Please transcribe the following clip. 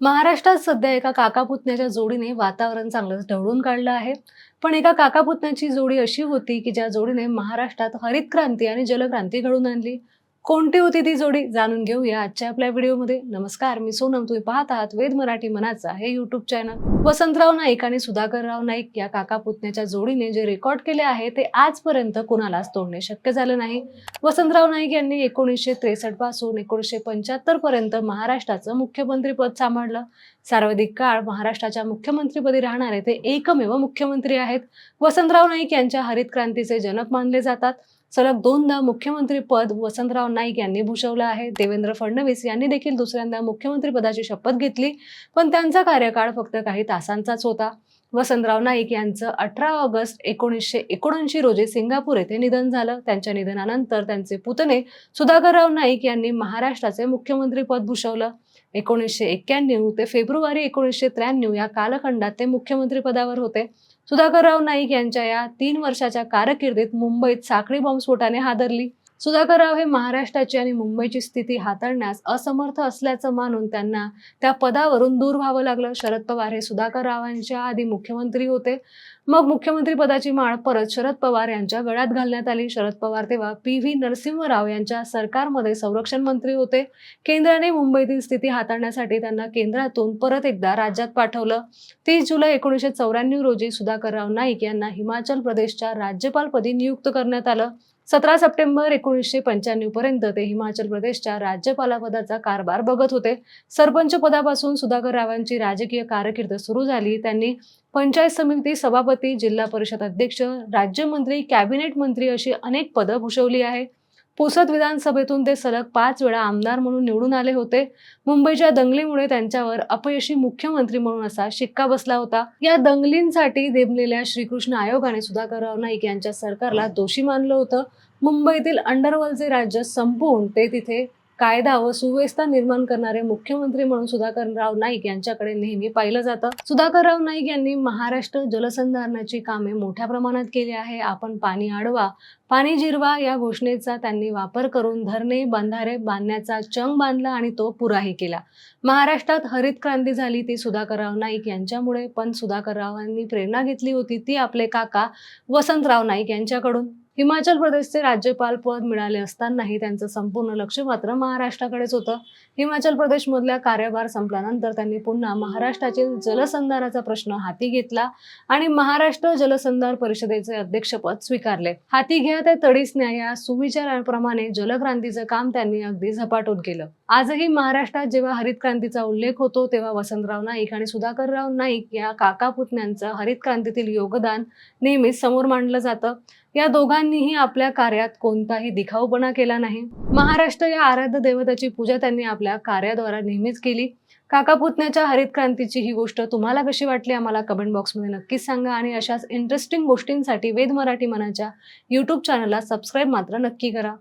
महाराष्ट्रात सध्या एका काकापुतण्याच्या जोडीने वातावरण चांगलंच ढवळून काढलं आहे. पण एका काकापुतण्याची जोडी अशी होती की ज्या जोडीने महाराष्ट्रात हरित क्रांती आणि जलक्रांती घडवून आणली. कोणती होती ती जोडी जाणून घेऊया आजच्या आपल्या व्हिडिओमध्ये. नमस्कार मी सोनम. तुम्ही पाहत आहात वेद मराठी मनाचा हे युट्यूब चॅनल वसंतराव नाईक आणि सुधाकरराव नाईक या काका पुतण्याच्या जोडीने जे रेकॉर्ड केले आहे ते आजपर्यंत कुणालाच तोडणे शक्य झालं नाही. वसंतराव नाईक यांनी एकोणीसशे त्रेसष्टपासून एकोणीसशे पंच्याहत्तर पर्यंत महाराष्ट्राचं मुख्यमंत्रीपद सांभाळलं. सर्वाधिक काळ महाराष्ट्राच्या मुख्यमंत्रीपदी राहणारे ते एकमेव मुख्यमंत्री आहेत. वसंतराव नाईक यांच्या हरित क्रांतीचे जनक मानले जातात. सलग दोनदा मुख्यमंत्री पद वसंतराव नाईक यांनी भूषवलं आहे. देवेंद्र फडणवीस यांनी देखील दुसऱ्यांदा मुख्यमंत्री पदाची शपथ घेतली पण त्यांचा कार्यकाळ फक्त काही तासांचाच होता. वसंतराव नाईक यांचं अठरा ऑगस्ट एकोणीसशे एकोणऐंशी रोजी सिंगापूर येथे निधन झालं. त्यांच्या निधनानंतर त्यांचे पुतणे सुधाकरराव नाईक यांनी महाराष्ट्राचे मुख्यमंत्रीपद भूषवलं. एकोणीसशे एक्क्याण्णव ते फेब्रुवारी एकोणीसशे त्र्याण्णव या कालखंडात ते मुख्यमंत्री पदावर होते. सुधाकरराव नाईक यांच्या या तीन वर्षाच्या कारकिर्दीत मुंबईत साखळी बॉम्बस्फोटाने हादरली. सुधाकरराव हे महाराष्ट्राची आणि मुंबईची स्थिती हाताळण्यास असमर्थ असल्याचं मानून त्यांना त्या पदावरून दूर व्हावं लागलं. शरद पवार हे सुधाकररावांच्या आधी मुख्यमंत्री होते. मग मुख्यमंत्री पदाची माळ परत शरद पवार यांच्या गळ्यात घालण्यात आली. शरद पवार तेव्हा पी व्ही नरसिंहराव यांच्या सरकारमध्ये संरक्षण मंत्री होते. केंद्राने मुंबईतील स्थिती हाताळण्यासाठी त्यांना केंद्रातून परत एकदा राज्यात पाठवलं. तीस जुलै एकोणीसशे चौऱ्याण्णव रोजी सुधाकरराव नाईक यांना हिमाचल प्रदेशच्या राज्यपालपदी नियुक्त करण्यात आलं. सतरा सप्टेंबर एकोणीसशे पंच्याण्णव पर्यंत ते हिमाचल प्रदेशच्या राज्यपालपदाचा कारभार बघत होते. सरपंच पदापासून सुधाकर रावांची राजकीय कारकीर्द सुरू झाली. त्यांनी पंचायत समिती सभापती जिल्हा परिषद अध्यक्ष राज्यमंत्री कॅबिनेट मंत्री अशी अनेक पदं भूषवली आहे. पुसद विधानसभेतून ते सलग पाच वेळा आमदार म्हणून निवडून आले होते. मुंबईच्या दंगलीमुळे त्यांच्यावर अपयशी मुख्यमंत्री म्हणून असा शिक्का बसला होता. या दंगलींसाठी नेमलेल्या श्रीकृष्ण आयोगाने सुधाकरराव नाईक यांच्या सरकारला दोषी मानलं होतं. मुंबईतील अंडरवर्ल्डचे राज्य संपवून ते तिथे कायदा व सुव्यवस्था निर्माण करणारे मुख्यमंत्री म्हणून सुधाकरराव नाईक यांच्याकडे नेहमी पाहिलं जातं. सुधाकरराव नाईक यांनी महाराष्ट्र जलसंधारणाची कामे मोठ्या प्रमाणात केली आहे. आपण पाणी अडवा पाणी जिरवा या घोषणेचा त्यांनी वापर करून धरणे बंधारे बांधण्याचा चंग बांधला आणि तो पुराही केला. महाराष्ट्रात हरित क्रांती झाली ती सुधाकरराव नाईक यांच्यामुळे पण सुधाकररावांनी प्रेरणा घेतली होती ती आपले काका वसंतराव नाईक यांच्याकडून. हिमाचल प्रदेशचे राज्यपाल पद मिळाले असतानाही त्यांचं संपूर्ण लक्ष मात्र महाराष्ट्राकडेच होतं. हिमाचल प्रदेशमधल्या कार्यभार संपल्यानंतर त्यांनी पुन्हा महाराष्ट्रातील जलसंधाराचा प्रश्न हाती घेतला आणि महाराष्ट्र जलसंधार परिषदेचे अध्यक्षपद स्वीकारले. हाती घ्या ते तडीच न्या या सुविचाराप्रमाणे जलक्रांतीचं काम त्यांनी अगदी झपाटून केलं. आजही महाराष्ट्रात जेव्हा हरित क्रांतीचा उल्लेख होतो तेव्हा वसंतराव नाईक आणि सुधाकरराव नाईक या काका पुतण्यांचं हरित क्रांतीतील योगदान नेहमीच समोर मांडलं जातं. या दोघांनीही आपल्या कार्यात कोणताही दिखाऊपणा केला नाही. महाराष्ट्र या आराध्य देवताची पूजा त्यांनी आपल्या कार्याद्वारा नेहमीच केली. काका पुतण्याच्या हरित क्रांतीची ही गोष्ट तुम्हाला कशी वाटली आम्हाला कमेंट बॉक्समध्ये नक्कीच सांगा आणि अशाच इंटरेस्टिंग गोष्टींसाठी वेद मराठी मनाच्या यूट्यूब चॅनलला सबस्क्राईब मात्र नक्की करा.